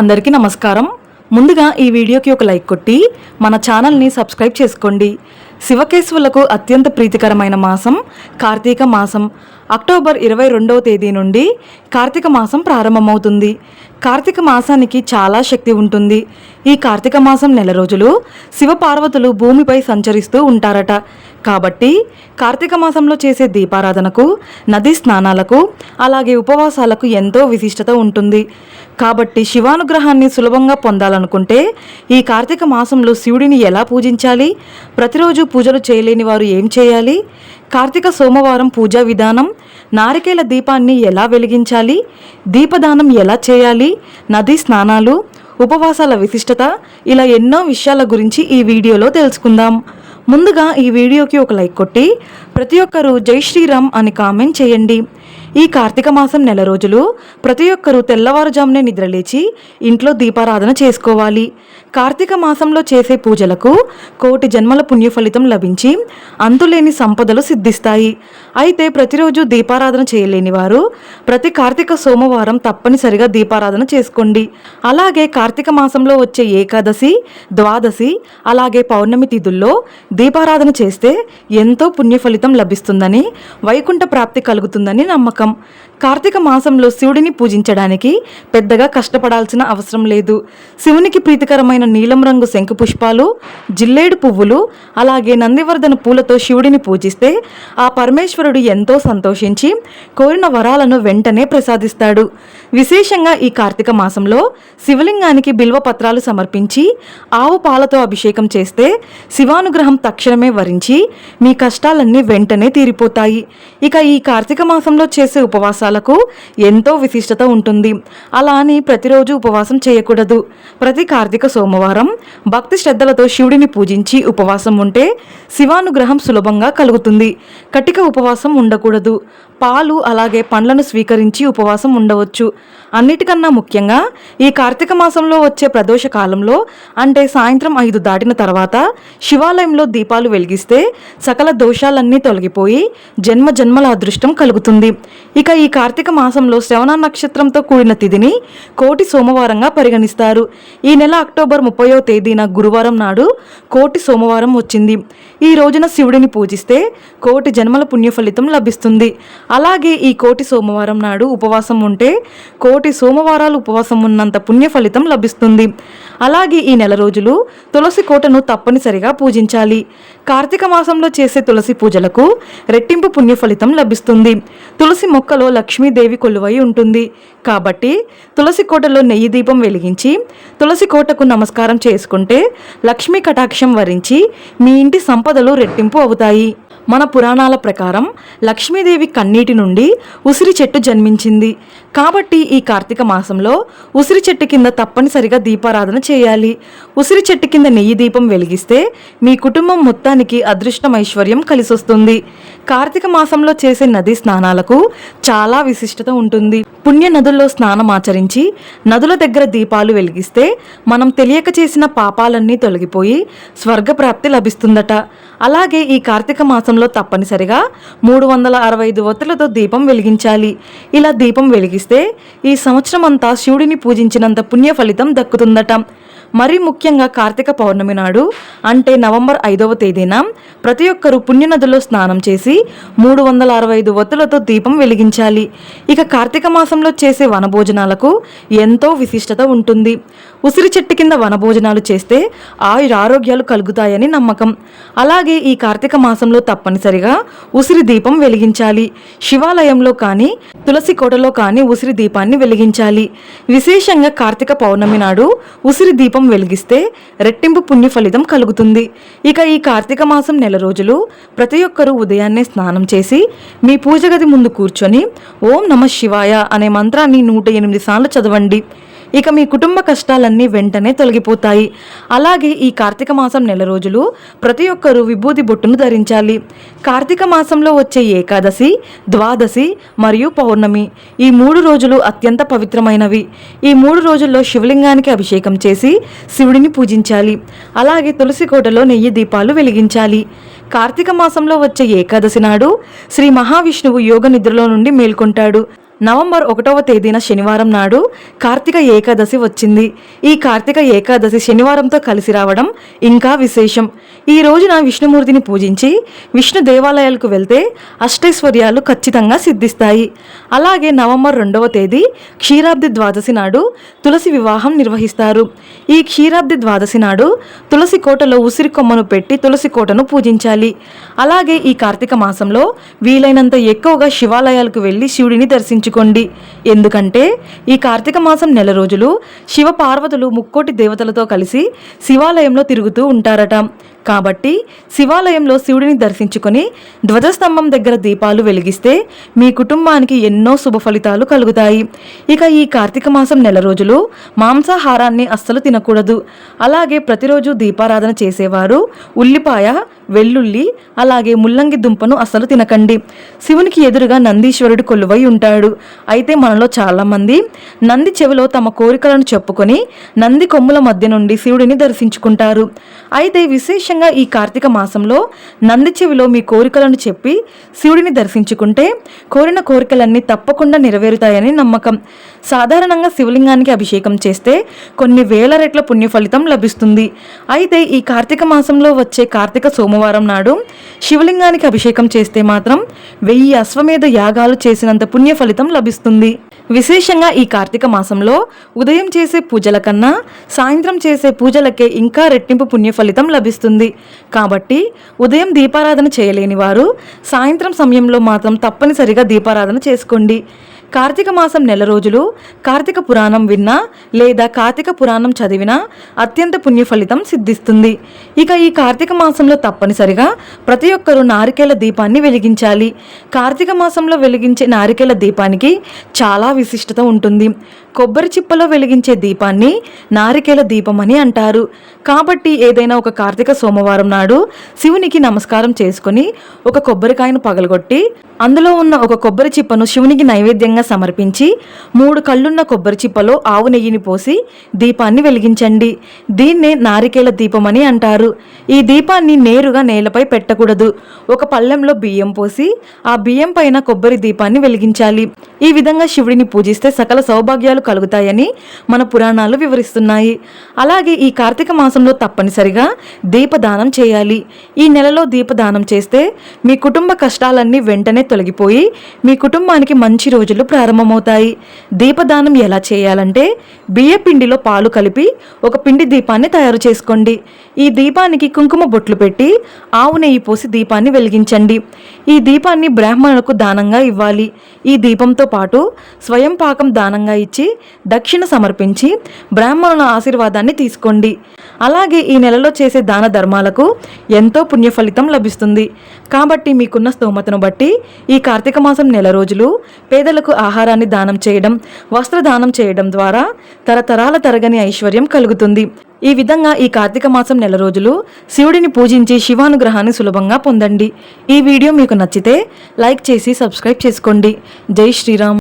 అందరికీ నమస్కారం. ముందుగా ఈ వీడియోకి ఒక లైక్ కొట్టి మన ఛానల్ని సబ్స్క్రైబ్ చేసుకోండి. శివకేశవులకు అత్యంత ప్రీతికరమైన మాసం కార్తీక మాసం. అక్టోబర్ ఇరవై రెండవ తేదీ నుండి కార్తీక మాసం ప్రారంభమవుతుంది. కార్తీక మాసానికి చాలా శక్తి ఉంటుంది. ఈ కార్తీక మాసం నెల రోజులు శివపార్వతులు భూమిపై సంచరిస్తూ ఉంటారట. కాబట్టి కార్తీక మాసంలో చేసే దీపారాధనకు నదీ స్నానాలకు అలాగే ఉపవాసాలకు ఎంతో విశిష్టత ఉంటుంది. కాబట్టి శివానుగ్రహాన్ని సులభంగా పొందాలనుకుంటే ఈ కార్తీక మాసంలో శివుడిని ఎలా పూజించాలి? ప్రతిరోజు పూజలు చేయలేని వారు ఏం చేయాలి? కార్తీక సోమవారం పూజా విధానం నారికేల దీపాన్ని ఎలా వెలిగించాలి? దీపదానం ఎలా చేయాలి? నదీ స్నానాలు ఉపవాసాల విశిష్టత ఇలా ఎన్నో విషయాల గురించి ఈ వీడియోలో తెలుసుకుందాం. ముందుగా ఈ వీడియోకి ఒక లైక్ కొట్టి ప్రతి ఒక్కరూ జై శ్రీరామ్ అని కామెంట్ చేయండి. ఈ కార్తీక మాసం నెల రోజులు ప్రతి ఒక్కరూ తెల్లవారుజామునే నిద్రలేచి ఇంట్లో దీపారాధన చేసుకోవాలి. కార్తీక మాసంలో చేసే పూజలకు కోటి జన్మల పుణ్య ఫలితం లభించి అంతులేని సంపదలు సిద్ధిస్తాయి. అయితే ప్రతిరోజు దీపారాధన చేయలేని వారు ప్రతి కార్తీక సోమవారం తప్పనిసరిగా దీపారాధన చేసుకోండి. అలాగే కార్తీక మాసంలో వచ్చే ఏకాదశి ద్వాదశి అలాగే పౌర్ణమి తిథుల్లో దీపారాధన చేస్తే ఎంతో పుణ్య ఫలితం లభిస్తుందని వైకుంఠ ప్రాప్తి కలుగుతుందని నమ్మకం. 金。కార్తీక మాసంలో శివుడిని పూజించడానికి పెద్దగా కష్టపడాల్సిన అవసరం లేదు. శివునికి ప్రీతికరమైన నీలం రంగు శంకు పుష్పాలు జిల్లేడు పువ్వులు అలాగే నందివర్ధన పూలతో శివుడిని పూజిస్తే ఆ పరమేశ్వరుడు ఎంతో సంతోషించి కోరిన వరాలను వెంటనే ప్రసాదిస్తాడు. విశేషంగా ఈ కార్తీక మాసంలో శివలింగానికి బిల్వ పత్రాలు సమర్పించి ఆవు పాలతో అభిషేకం చేస్తే శివానుగ్రహం తక్షణమే వరించి మీ కష్టాలన్నీ వెంటనే తీరిపోతాయి. ఇక ఈ కార్తీక మాసంలో చేసే ఉపవాసాలకు ఎంతో విశిష్టత ఉంటుంది. అలా అని ప్రతిరోజు ఉపవాసం చేయకూడదు. ప్రతి కార్తీక సోమవారం భక్తి శ్రద్ధలతో శివుడిని పూజించి ఉపవాసం ఉంటే శివానుగ్రహం సులభంగా కలుగుతుంది. కటిక ఉపవాసం ఉండకూడదు. పాలు అలాగే పండ్లను స్వీకరించి ఉపవాసం ఉండవచ్చు. అన్నిటికన్నా ముఖ్యంగా ఈ కార్తీక మాసంలో వచ్చే ప్రదోష కాలంలో అంటే సాయంత్రం ఐదు దాటిన తర్వాత శివాలయంలో దీపాలు వెలిగిస్తే సకల దోషాలన్నీ తొలగిపోయి జన్మ జన్మల అదృష్టం కలుగుతుంది. ఇక ఈ కార్తీక మాసంలో శ్రవణ నక్షత్రంతో కూడిన తిథిని కోటి సోమవారంగా పరిగణిస్తారు. ఈ నెల అక్టోబర్ ముప్పయో తేదీన గురువారం నాడు కోటి సోమవారం వచ్చింది. ఈ రోజున శివుడిని పూజిస్తే కోటి జన్మల పుణ్యఫలితం లభిస్తుంది. అలాగే ఈ కోటి సోమవారం నాడు ఉపవాసం ఉంటే కోటి సోమవారాలు ఉపవాసం ఉన్నంత పుణ్యఫలితం లభిస్తుంది. అలాగే ఈ నెల రోజులు తులసి కోటను తప్పనిసరిగా పూజించాలి. కార్తీక మాసంలో చేసే తులసి పూజలకు రెట్టింపు పుణ్యఫలితం లభిస్తుంది. తులసి మొక్కలో లక్ష్మీదేవి కొలువై ఉంటుంది. కాబట్టి తులసి కోటలో నెయ్యి దీపం వెలిగించి తులసి కోటకు నమస్కారం చేసుకుంటే లక్ష్మీ కటాక్షం వరించి మీ ఇంటి సంపదలు రెట్టింపు అవుతాయి. మన పురాణాల ప్రకారం లక్ష్మీదేవి కన్నీటి నుండి ఉసిరి చెట్టు జన్మించింది. కాబట్టి ఈ కార్తీక మాసంలో ఉసిరి చెట్టు కింద తప్పనిసరిగా దీపారాధన చేయాలి. ఉసిరి చెట్టు కింద నెయ్యి దీపం వెలిగిస్తే మీ కుటుంబం మొత్తానికి అదృష్టం ఐశ్వర్యం కలిసొస్తుంది. కార్తీక మాసంలో చేసే నదీ స్నానాలకు చాలా విశిష్టత ఉంటుంది. పుణ్య నదుల్లో స్నానం ఆచరించి నదుల దగ్గర దీపాలు వెలిగిస్తే మనం తెలియక చేసిన పాపాలన్నీ తొలగిపోయి స్వర్గప్రాప్తి లభిస్తుందట. అలాగే ఈ కార్తీక మాసంలో తప్పనిసరిగా మూడు వందల అరవై ఐదు ఒత్తులతో దీపం వెలిగించాలి. ఇలా దీపం వెలిగిస్తే ఈ సంవత్సరం అంతా శివుడిని పూజించినంత పుణ్య ఫలితం దక్కుతుందట. మరీ ముఖ్యంగా కార్తీక పౌర్ణమి నాడు అంటే నవంబర్ ఐదవ తేదీన ప్రతి ఒక్కరూ పుణ్యనదిలో స్నానం చేసి మూడు వందల అరవై ఐదు వత్తులతో దీపం వెలిగించాలి. ఇక కార్తీక మాసంలో చేసే వనభోజనాలకు ఎంతో విశిష్టత ఉంటుంది. ఉసిరి చెట్టు కింద వనభోజనాలు చేస్తే ఆయుర ఆరోగ్యాలు కలుగుతాయని నమ్మకం. అలాగే ఈ కార్తీక మాసంలో తప్పనిసరిగా ఉసిరి దీపం వెలిగించాలి. శివాలయంలో కానీ తులసి కోటలో కానీ ఉసిరి దీపాన్ని వెలిగించాలి. విశేషంగా కార్తీక పౌర్ణమి నాడు ఉసిరి దీపం వెలిగిస్తే రెట్టింపు పుణ్య ఫలితం కలుగుతుంది. ఇక ఈ కార్తీక మాసం నెల రోజులు ప్రతి ఒక్కరూ ఉదయాన్నే స్నానం చేసి మీ పూజ గది ముందు కూర్చొని ఓం నమ శివాయ అనే మంత్రాన్ని నూట ఎనిమిది సార్లు చదవండి. ఇక మీ కుటుంబ కష్టాలన్నీ వెంటనే తొలగిపోతాయి. అలాగే ఈ కార్తీక మాసం నెల రోజులు ప్రతి ఒక్కరూ విభూతి బొట్టును ధరించాలి. కార్తీక మాసంలో వచ్చే ఏకాదశి ద్వాదశి మరియు పౌర్ణమి ఈ మూడు రోజులు అత్యంత పవిత్రమైనవి. ఈ మూడు రోజుల్లో శివలింగానికి అభిషేకం చేసి శివుడిని పూజించాలి. అలాగే తులసి కోటలో నెయ్యి దీపాలు వెలిగించాలి. కార్తీక మాసంలో వచ్చే ఏకాదశి నాడు శ్రీ మహావిష్ణువు యోగ నిద్రలో నుండి మేల్కొంటాడు. నవంబర్ ఒకటవ తేదీన శనివారం నాడు కార్తీక ఏకాదశి వచ్చింది. ఈ కార్తీక ఏకాదశి శనివారంతో కలిసి రావడం ఇంకా విశేషం. ఈ రోజున విష్ణుమూర్తిని పూజించి విష్ణు దేవాలయాలకు వెళ్తే అష్టైశ్వర్యాలు ఖచ్చితంగా సిద్ధిస్తాయి. అలాగే నవంబర్ రెండవ తేదీ క్షీరాబ్ది ద్వాదశి నాడు తులసి వివాహం నిర్వహిస్తారు. ఈ క్షీరాబ్ది ద్వాదశి నాడు తులసి కోటలో ఉసిరి కొమ్మను పెట్టి తులసి కోటను పూజించాలి. అలాగే ఈ కార్తీక మాసంలో వీలైనంత ఎక్కువగా శివాలయాలకు వెళ్ళి శివుడిని ఉంచుకోండి ఎందుకంటే ఈ కార్తీక మాసం నెల రోజులు శివ పార్వతులు ముక్కోటి దేవతలతో కలిసి శివాలయంలో తిరుగుతూ ఉంటారట. కాబట్టి శివాలయంలో శివుడిని దర్శించుకొని ధ్వజస్తంభం దగ్గర దీపాలు వెలిగిస్తే మీ కుటుంబానికి ఎన్నో శుభ ఫలితాలు కలుగుతాయి. ఇక ఈ కార్తీక మాసం నెల రోజులు మాంసాహారాన్ని అస్సలు తినకూడదు. అలాగే ప్రతిరోజు దీపారాధన చేసేవారు ఉల్లిపాయ వెల్లుల్లి అలాగే ముల్లంగి దుంపను అస్సలు తినకండి. శివునికి ఎదురుగా నందీశ్వరుడు కొలువై ఉంటాడు. అయితే మనలో చాలామంది నంది చెవిలో తమ కోరికలను చెప్పుకొని నంది కొమ్ముల మధ్య నుండి శివుడిని దర్శించుకుంటారు. అయితే విశేష విశేషంగా ఈ కార్తీక మాసంలో నంది చెవిలో మీ కోరికలను చెప్పి శివుడిని దర్శించుకుంటే కోరిన కోరికలన్నీ తప్పకుండా నెరవేరుతాయని నమ్మకం. సాధారణంగా శివలింగానికి అభిషేకం చేస్తే కొన్ని వేల రెట్ల పుణ్య ఫలితం లభిస్తుంది. అయితే ఈ కార్తీక మాసంలో వచ్చే కార్తీక సోమవారం నాడు శివలింగానికి అభిషేకం చేస్తే మాత్రం వెయ్యి అశ్వమేధ యాగాలు చేసినంత పుణ్య ఫలితం లభిస్తుంది. విశేషంగా ఈ కార్తీక మాసంలో ఉదయం చేసే పూజల కన్నా సాయంత్రం చేసే పూజలకే ఇంకా రెట్టింపు పుణ్య ఫలితం లభిస్తుంది. కాబట్టి ఉదయం దీపారాధన చేయలేని వారు సాయంత్రం సమయంలో మాత్రం తప్పనిసరిగా దీపారాధన చేసుకోండి. కార్తీక మాసం నెల రోజులు కార్తీక పురాణం విన్నా లేదా కార్తీక పురాణం చదివినా అత్యంత పుణ్య ఫలితం సిద్ధిస్తుంది. ఇక ఈ కార్తీక మాసంలో తప్పనిసరిగా ప్రతి ఒక్కరూ నారికేల దీపాన్ని వెలిగించాలి. కార్తీక మాసంలో వెలిగించే నారికేల దీపానికి చాలా విశిష్టత ఉంటుంది. కొబ్బరి చిప్పలో వెలిగించే దీపాన్ని నారికేల దీపం అని అంటారు. కాబట్టి ఏదైనా ఒక కార్తీక సోమవారం నాడు శివునికి నమస్కారం చేసుకొని ఒక కొబ్బరికాయను పగలగొట్టి అందులో ఉన్న ఒక కొబ్బరి చిప్పను శివునికి నైవేద్యంగా సమర్పించి మూడు కళ్ళున్న కొబ్బరి చిప్పలో ఆవు నెయ్యిని పోసి దీపాన్ని వెలిగించండి. దీన్నే నారికేల దీపమని అంటారు. ఈ దీపాన్ని నేరుగా నేలపై పెట్టకూడదు. ఒక పళ్ళెంలో బియ్యం పోసి ఆ బియ్యం పైన కొబ్బరి దీపాన్ని వెలిగించాలి. ఈ విధంగా శివుడిని పూజిస్తే సకల సౌభాగ్యాలు కలుగుతాయని మన పురాణాలు వివరిస్తున్నాయి. అలాగే ఈ కార్తీక మాసంలో తప్పనిసరిగా దీపదానం చేయాలి. ఈ నెలలో దీపదానం చేస్తే మీ కుటుంబ కష్టాలన్నీ వెంటనే తొలగిపోయి మీ కుటుంబానికి మంచి రోజులు ప్రారంభమవుతాయి. దీపదానం ఎలా చేయాలంటే బియ్య పిండిలో పాలు కలిపి ఒక పిండి దీపాన్ని తయారు చేసుకోండి. ఈ దీపానికి కుంకుమ బొట్లు పెట్టి ఆవు నెయ్యి పోసి దీపాన్ని వెలిగించండి. ఈ దీపాన్ని బ్రాహ్మణులకు దానంగా ఇవ్వాలి. ఈ దీపంతో పాటు స్వయం పాకం దానంగా ఇచ్చి దక్షిణ సమర్పించి బ్రాహ్మణుల ఆశీర్వాదాన్ని తీసుకోండి. అలాగే ఈ నెలలో చేసే దాన ధర్మాలకు ఎంతో పుణ్య ఫలితం లభిస్తుంది. కాబట్టి మీకున్న స్తోమతను బట్టి ఈ కార్తీక మాసం నెల రోజులు పేదలకు ఆహారాన్ని దానం చేయడం వస్త్రదానం చేయడం ద్వారా తరతరాల తరగని ఐశ్వర్యం కలుగుతుంది. ఈ విధంగా ఈ కార్తీక మాసం నెల రోజులు శివుడిని పూజించి శివానుగ్రహాన్ని సులభంగా పొందండి. ఈ వీడియో మీకు నచ్చితే లైక్ చేసి సబ్స్క్రైబ్ చేసుకోండి. జై శ్రీరామ్.